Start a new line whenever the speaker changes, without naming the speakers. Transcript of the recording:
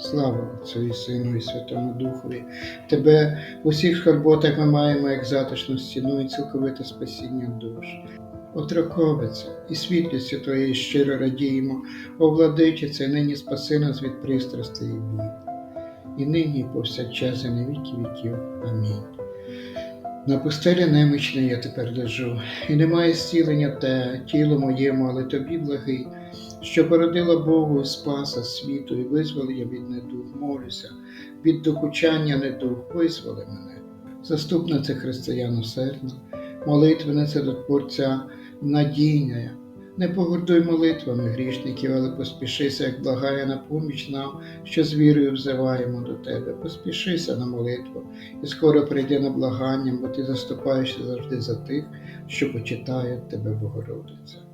Слава Отцю і Сину і Святому Духові. Тебе в усіх скарботах ми маємо як затишну стіну і цілковите спасіння душ. Отроковице і світлістю Твоєї щиро радіємо, о нині спаси нас від пристрасти і бід. І нині і повсякчас і на віки віків. Амінь. На пустелі немічний я тепер лежу, і немає зцілення те, тіло моєму, але тобі благий, що породила Богу і спаса світу, і визволення від недуг, молюся, від докучання недуг, визволи мене. Заступниця християн усердна, молитвениця до Творця надійня. Не погордуй молитвами грішників, але поспішися, як благає на поміч нам, що з вірою взиваємо до тебе. Поспішися на молитву, і скоро прийди на благання, бо ти заступаєшся завжди за тих, що почитають тебе, Богородиця.